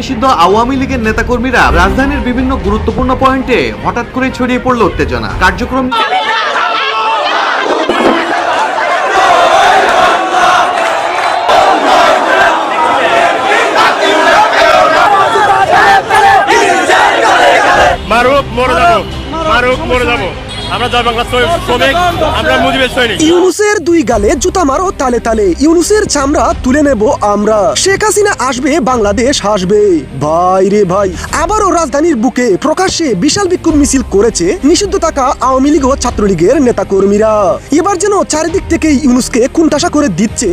নিষিদ্ধ আওয়ামী লীগের নেতাকর্মীরা রাজধানীর বিভিন্ন গুরুত্বপূর্ণ পয়েন্টে হঠাৎ করে ছড়িয়ে পড়ল উত্তেজনা। কার্যক্রম মারুক, মরে যাব। মারুক, মরে যাব। আমরা জয় বাংলা শ্রমিক, আমরা মুজিবের সৈনিক। ইউনুসের দুই গালে জুতা মারো তালে তালে। ইউনুসের তুলে নেব আমরা। শেখ হাসিনা আসবে, বাংলাদেশ বুকে আওয়ামী ছাত্রলীগের নেতাকর্মীরা। এবার যেন চারিদিক থেকে ইউনুসকে কুণ্ঠাসা করে দিচ্ছে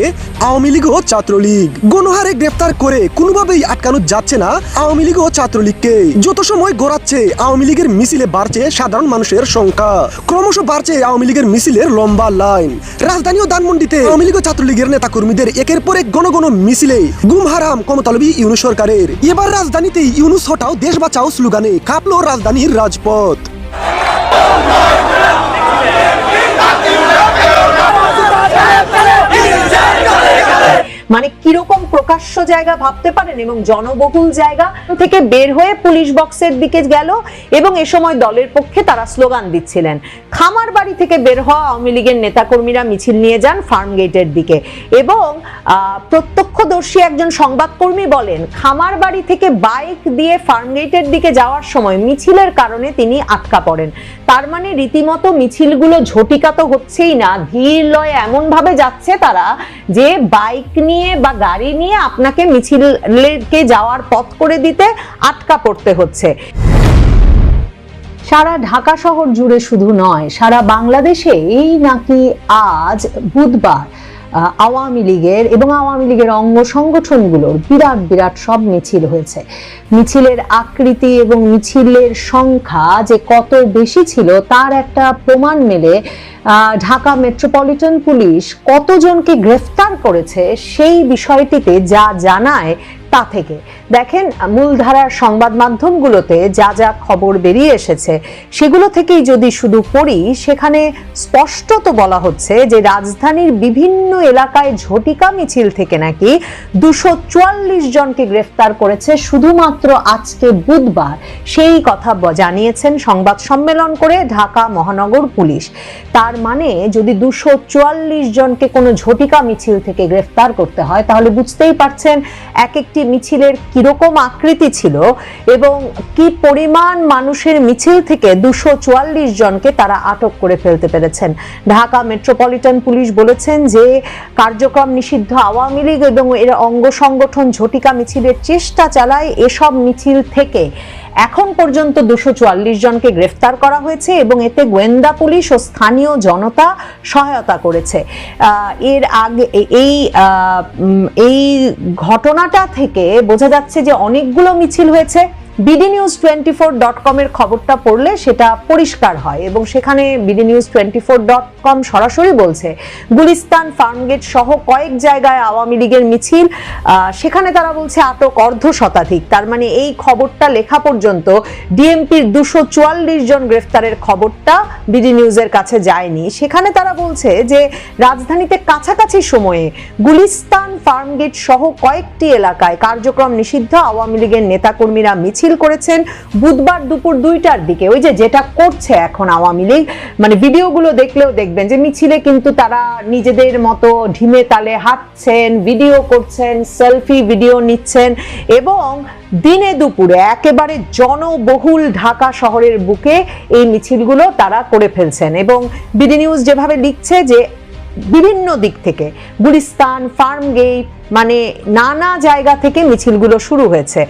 আওয়ামী লীগ ও ছাত্রলীগ। গণহারে গ্রেফতার করে কোনোভাবেই আটকানো যাচ্ছে না আওয়ামী লীগ ও ছাত্রলীগকে। যত সময় গড়াচ্ছে, আওয়ামী লীগের মিছিলে বাড়ছে সাধারণ মানুষের সংখ্যা। ক্রমশ বাড়ছে আওয়ামী লীগের মিছিলের লম্বা লাইন। রাজধানী ও ধানমন্ডিতে আওয়ামী লীগ ছাত্রলীগের নেতা কর্মীদের একের পর এক গণগণ গণ মিছিলে। গুমহারাম হারাম ইউনু সরকারের। এবার রাজধানীতে ইউনুস হটাও দেশ বাঁচাও স্লোগানে। কাঁপলো রাজধানীর রাজপথ মানে কীরকম প্রকাশ্য জায়গা ভাবতে পারেন এবং জনবহুল জায়গা থেকে বের হয়ে পুলিশ বক্সের দিকে গেল এবং এ সময় দলের পক্ষে তারা স্লোগান দিচ্ছিলেন। খামার বাড়ি থেকে বের হওয়া আওয়ামী লীগের নেতাকর্মীরা মিছিল নিয়ে যান ফার্ম গেটের দিকে এবং প্রত্যক্ষদর্শী একজন সংবাদকর্মী বলেন, খামার বাড়ি থেকে বাইক দিয়ে ফার্ম গেটের দিকে যাওয়ার সময় মিছিলের কারণে তিনি আটকা পড়েন। তার মানে রীতিমতো মিছিলগুলো ঝটিকা তো হচ্ছেই না। ধীর লয়ে এমন ভাবে যাচ্ছে তারা যে বাইক নিয়ে বা গাড়ি নিয়ে আপনাকে মিছিলকে যাওয়ার পথ করে দিতে আটকা পড়তে হচ্ছে। সারা ঢাকা শহর জুড়ে শুধু নয়, সারা বাংলাদেশে এই নাকি আজ বুধবার আওয়ামী লীগের এবং আওয়ামী লীগের অঙ্গ সংগঠনগুলোর বিরাট বিরাট সব মিছিল হয়েছে। মিছিলের আকৃতি এবং মিছিলের সংখ্যা যে কত বেশি ছিল, তার একটা প্রমাণ মেলে ঢাকা মেট্রোপলিটন পুলিশ কতজনকে গ্রেফতার করেছে সেই বিষয়টিতে যা জানায় তা থেকে। দেখেন, মূলধারার সংবাদ মাধ্যমগুলোতে যা যা খবর বেরিয়ে এসেছে, সেগুলো থেকেই যদি শুধু পড়ি, সেখানে স্পষ্টত বলা হচ্ছে যে রাজধানীর বিভিন্ন এলাকায় ঝটিকা মিছিল থেকে নাকি দুশো চুয়াল্লিশ জনকে গ্রেফতার করেছে শুধুমাত্র আজকে বুধবার। সেই কথা জানিয়েছেন সংবাদ সম্মেলন করে ঢাকা মহানগর পুলিশ। তার মানে যদি দুশো চুয়াল্লিশ জনকে কোনো ঝটিকা মিছিল থেকে গ্রেফতার করতে হয়, তাহলে বুঝতেই পারছেন এক একটি মিছিলের কীরকম আকৃতি ছিল এবং কি পরিমাণ মানুষের মিছিল থেকে দুশো চুয়াল্লিশ জনকে তারা আটক করে ফেলতে পেরেছেন। ঢাকা মেট্রোপলিটন পুলিশ বলেছেন যে কার্যক্রম নিষিদ্ধ আওয়ামী লীগ এবং এর অঙ্গ সংগঠন ঝটিকা মিছিলের চেষ্টা চালায় এসব মিছিল থেকে এখন পর্যন্ত দুশো চুয়াল্লিশ জনকে গ্রেফতার করা হয়েছে এবং এতে গোয়েন্দা পুলিশ ও স্থানীয় জনতা সহায়তা করেছে। এর আগে এই এই ঘটনাটা থেকে বোঝা যাচ্ছে যে অনেকগুলো মিছিল হয়েছে। BD news twenty four dot কমের খবরটা পড়লে সেটা পরিষ্কার হয় এবং সেখানে BD news twenty four dot com সরাসরি বলছে। গুলিস্তান, ফার্মগেট সহ কয়েক জায়গায় আওয়ামী লীগের মিছিল সেখানে তারা বলছে আটক অর্ধ শতাধিক। তার মানে এই খবরটা লেখা পর্যন্ত ডিএমপির দুশো চুয়াল্লিশ জন গ্রেফতারের খবরটা বিডি নিউজের কাছে যায়নি। সেখানে তারা বলছে যে রাজধানীতে কাছাকাছি সময়ে গুলিস্তান, ফার্মগেট সহ কয়েকটি এলাকায় কার্যক্রম নিষিদ্ধ আওয়ামী লীগের নেতাকর্মীরা মিছিল করেছেন বুধবার দুপুর দুইটার দিকে। ওই যে যেটা করছে এখন আওয়ামী লীগ মানে ভিডিওগুলো দেখলেও দেখবেন যে মিছিলে কিন্তু তারা নিজেদের মতো ঢিমে তালে হাঁটছেন, ভিডিও করছেন, সেলফি, ভিডিও নিচ্ছেন এবং দিনে দুপুরে একেবারে জনবহুল ঢাকা শহরের বুকে এই মিছিলগুলো তারা করে ফেলছেন। এবং বিডি নিউজ যেভাবে লিখছে যে বিভিন্ন দিক থেকে। গুলিস্তান ফার্ম গেট মানে নানা জায়গা থেকে মিছিলগুলো শুরু হয়েছে।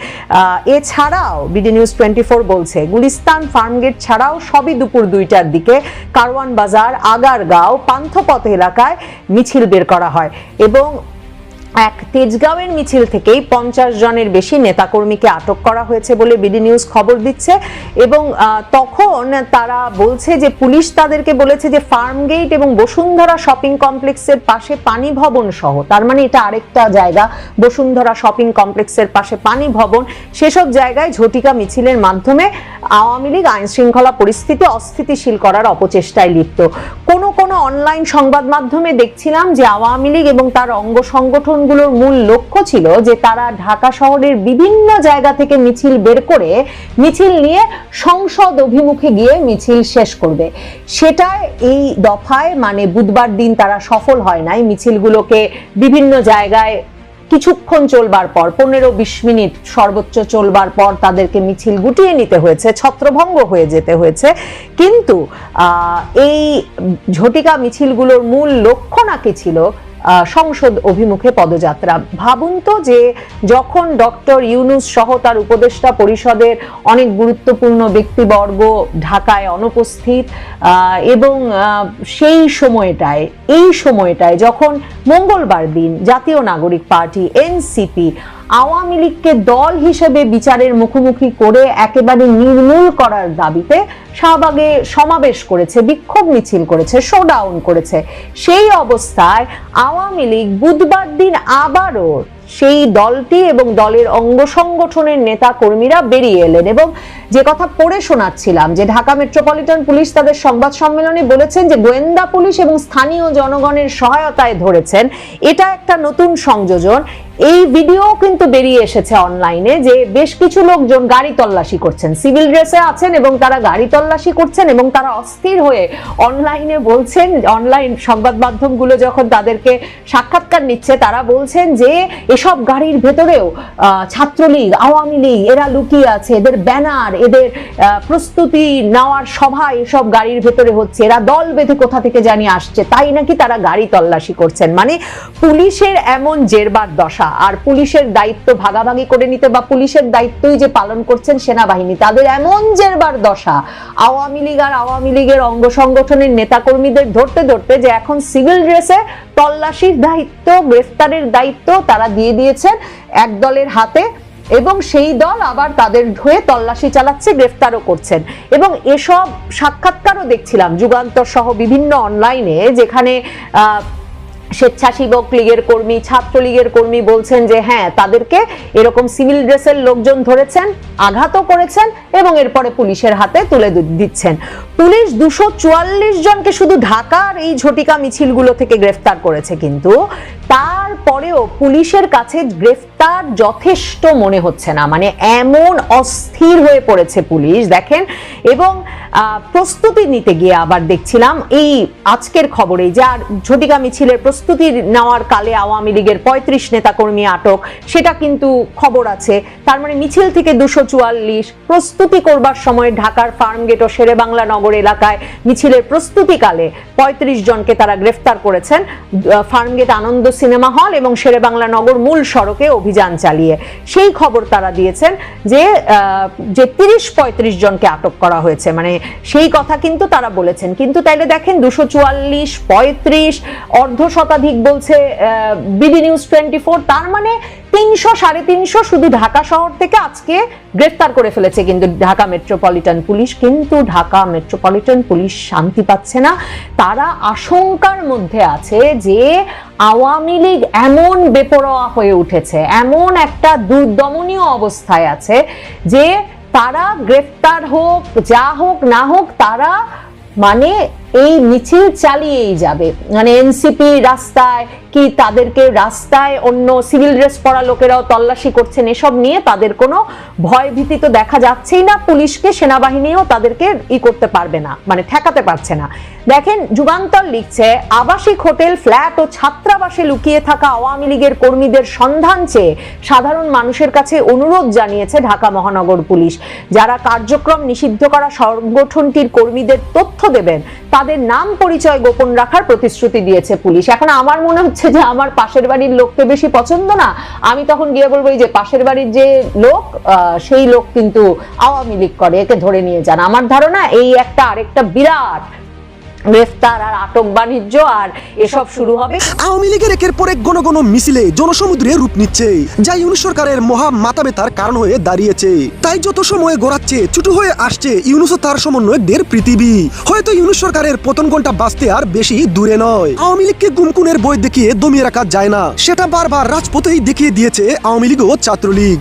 এছাড়াও বিডি নিউজ টোয়েন্টি ফোর বলছে, গুলিস্তান ফার্ম গেট ছাড়াও সবই দুপুর দুইটার দিকে কারওয়ান বাজার, আগারগাঁও, পান্থপথ এলাকায় মিছিল বের করা হয় এবং এক তেজগাঁওয়ের মিছিল থেকেই পঞ্চাশ জনের বেশি নেতাকর্মীকে আটক করা হয়েছে বলে বিডি নিউজ খবর দিচ্ছে। এবং তখন তারা বলছে যে পুলিশ তাদেরকে বলেছে যে ফার্ম গেট এবং বসুন্ধরা শপিং কমপ্লেক্সের পাশে পানি ভবন সহ, তার মানে এটা আরেকটা জায়গা, বসুন্ধরা শপিং কমপ্লেক্সের পাশে পানি ভবন, সেসব জায়গায় ঝটিকা মিছিলের মাধ্যমে আওয়ামী লীগ আইন শৃঙ্খলা পরিস্থিতি অস্থিতিশীল করার অপচেষ্টায় লিপ্ত। কোনো কোনো অনলাইন সংবাদ মাধ্যমে দেখছিলাম যে আওয়ামী লীগ এবং তার অঙ্গ সংগঠনগুলো সংগঠনগুলোর মূল লক্ষ্য ছিল যে তারা ঢাকা শহরের বিভিন্ন জায়গা থেকে মিছিল বের করে মিছিল নিয়ে সংসদ অভিমুখে গিয়ে মিছিল শেষ করবে। সেটা এই দফায় মানে বুধবার দিন তারা সফল হয় নাই। মিছিলগুলোকে বিভিন্ন জায়গায় কিছুক্ষণ চলবার পর, পনেরো বিশ মিনিট সর্বোচ্চ চলবার পর তাদেরকে মিছিল গুটিয়ে নিতে হয়েছে, ছত্রভঙ্গ হয়ে যেতে হয়েছে। কিন্তু এই ঝটিকা মিছিলগুলোর মূল লক্ষ্য নাকি ছিল সংসদ অভিমুখে পদযাত্রা। ভাবুন তো যে যখন ডক্টর ইউনুস সহ তার উপদেষ্টা পরিষদের অনেক গুরুত্বপূর্ণ ব্যক্তিবর্গ ঢাকায় অনুপস্থিত এবং সেই সময়টায়, এই সময়টায় যখন মঙ্গলবার দিন জাতীয় নাগরিক পার্টি, এনসিপি আওয়ামী লীগকে দল হিসেবে বিচারের মুখোমুখি করে একেবারে নির্মূল করার দাবিতে শাহবাগে সমাবেশ করেছে, বিক্ষোভ মিছিল করেছে শোডাউন করেছে। সেই অবস্থায় আওয়ামী লীগ বুধবার দিন আবারও সেই দলটি এবং দলের অঙ্গ সংগঠনের নেতা কর্মীরা বেরিয়ে এলেন এবং যে কথা পড়ে শোনাচ্ছিলাম, যে ঢাকা মেট্রোপলিটন পুলিশ তাদের সংবাদ সম্মেলনে বলেছেন যে গোয়েন্দা পুলিশ এবং স্থানীয় জনগণের সহায়তায় ধরেছেন, এটা একটা নতুন সংযোজন। এই ভিডিও কিন্তু বেরিয়ে এসেছে অনলাইনে যে বেশ কিছু লোকজন গাড়ি তল্লাশি করছেন। সিভিল ড্রেসে আছেন এবং তারা গাড়ি তল্লাশি করছেন এবং তারা অস্থির হয়ে অনলাইনে বলছেন, অনলাইন সংবাদ মাধ্যমগুলো যখন তাদেরকে সাক্ষাৎকার নিচ্ছে, তারা বলছেন যে এসব গাড়ির ভেতরেও ছাত্রলীগ, আওয়ামী লীগ, এরা লুকিয়ে আছে, এদের ব্যানার, এদের প্রস্তুতি নেওয়ার সভা এসব গাড়ির ভেতরে হচ্ছে। এরা দল বেঁধে কোথা থেকে জানি আসছে? তাই নাকি তারা গাড়ি তল্লাশি করছেন? মানে পুলিশের এমন জেরবার দশা। আর পুলিশের দায়িত্ব ভাগাভাগি করে নিতে বা পুলিশের দায়িত্বই যে পালন করছেন সেনাবাহিনী, তাদের এমন জেরবার দশা। আওয়ামী লীগ আর আওয়ামী লীগের অঙ্গ সংগঠনের নেতাকর্মীদের ধরতে ধরতে যে এখন সিভিল ড্রেসে তল্লাশির দায়িত্ব, গ্রেফতারের দায়িত্ব তারা দিয়ে দিয়েছেন এক দলের হাতে এবং সেই দল আবার তাদের হয়ে তল্লাশি চালাচ্ছে, গ্রেফতারও করছেন। এবং এসব সাক্ষাৎকারও দেখছিলাম, যুগান্তর সহ বিভিন্ন অনলাইনে যেখানে স্বেচ্ছাসেবক লীগের কর্মী, ছাত্রলীগের কর্মী বলছেন যে হ্যাঁ তাদেরকে এরকম সিভিল ড্রেসের লোকজন ধরেছেন, আঘাতও করেছেন এবং এরপরে পুলিশের হাতে তুলে দিচ্ছেন। পুলিশ দুশো জনকে শুধু ঢাকার এই ঝটিকা মিছিলগুলো থেকে গ্রেফতার করেছে কিন্তু তারপরেও পুলিশের কাছে গ্রেফতার যথেষ্ট মনে হচ্ছে না। মানে এমন অস্থির হয়ে পড়েছে পুলিশ, দেখেন। এবং প্রস্তুতি নিতে গিয়ে আবার দেখছিলাম এই আজকের খবরে যার ঝটিকা মিছিলের প্রস্তুতি নেওয়ার কালে আওয়ামী লীগের পঁয়ত্রিশ নেতাকর্মী আটক, সেটা কিন্তু খবর আছে। তার মানে মিছিল থেকে দুশো চুয়াল্লিশ, প্রস্তুতি করবার সময় ঢাকার ফার্মগেট ও শেরেবাংলা নগর এলাকায় মিছিলের প্রস্তুতিকালে পঁয়ত্রিশ জনকে তারা গ্রেফতার করেছেন। ফার্মগেট আনন্দ সিনেমা হল এবং শেরে বাংলা নগর মূল সড়কে অভিযান চালিয়ে। সেই খবর তারা দিয়েছেন যে যে তিরিশ পঁয়ত্রিশ জনকে আটক করা হয়েছে। মানে সেই কথা কিন্তু তারা বলেছেন। কিন্তু তাইলে দেখেন দুশো চুয়াল্লিশ পঁয়ত্রিশ অর্ধ শতাধিক বলছে বিডি নিউজ টোয়েন্টি ফোর। তার মানে তিনশো, সাড়ে তিনশো শুধু ঢাকা শহর থেকে আজকে গ্রেফতার করে ফেলেছে কিন্তু ঢাকা মেট্রোপলিটন পুলিশ। কিন্তু ঢাকা মেট্রোপলিটন পুলিশ শান্তি পাচ্ছে না। তারা আশঙ্কার মধ্যে আছে যে আওয়ামী লীগ এমন বেপরোয়া হয়ে উঠেছে, এমন একটা দুর্দমনীয় অবস্থায় আছে যে তারা গ্রেফতার হোক, যা হোক না হোক, তারা মানে এই মিছিল চালিয়েই যাবে। মানে এনসিপি রাস্তায় কি তাদেরকে রাস্তায় অন্য সিভিল ড্রেস পরা লোকেরাও তল্লাশি করছেন, এসব নিয়ে তাদের কোনো ভয় ভীতি তো দেখা যাচ্ছেই না। পুলিশকে, সেনাবাহিনীও তাদেরকে ই করতে পারবে না মানে ঠেকাতে পারছে না। দেখেন, যুগান্তর লিখছে, আবাসিক হোটেল, ফ্ল্যাট ও ছাত্রাবাসে লুকিয়ে থাকা আওয়ামী লীগের কর্মীদের সন্ধান চেয়ে সাধারণ মানুষের কাছে অনুরোধ জানিয়েছে ঢাকা মহানগর পুলিশ। যারা কার্যক্রম নিষিদ্ধ করা সংগঠনটির কর্মীদের তথ্য দেবেন তাদের নাম পরিচয় গোপন রাখার প্রতিশ্রুতি দিয়েছে পুলিশ। এখন আমার মনে হচ্ছে যে আমার পাশের বাড়ির লোককে বেশি পছন্দ না। আমি তখন গিয়ে বলব যে পাশের বাড়ির যে লোক সেই লোক কিন্তু আওয়ামী লীগ করে, একে ধরে নিয়ে যান। আমার ধারণা এই একটা আরেকটা বিরাট গ্রেফতার আর আটক বাণিজ্য আর এসব শুরু হবে। আওয়ামী লীগের একের পর এক গণ গণ মিছিলে জনসমুদ্রে রূপ নিচ্ছে যা ইউনুস সরকারের মহা কারণ হয়ে দাঁড়িয়েছে। তাই যত সময় গড়াচ্ছে, ছুটু হয়ে আসছে ইউনুস তার সমন্বয়কদের পৃথিবী। হয়তো ইউনুস সরকারের পতন ঘণ্টা বাঁচতে আর বেশি দূরে নয়। আওয়ামী লীগকে গুমকুনের বই দেখিয়ে দমিয়ে রাখা যায় না। সেটা বারবার রাজপথেই দেখিয়ে দিয়েছে আওয়ামী লীগ ও ছাত্রলীগ।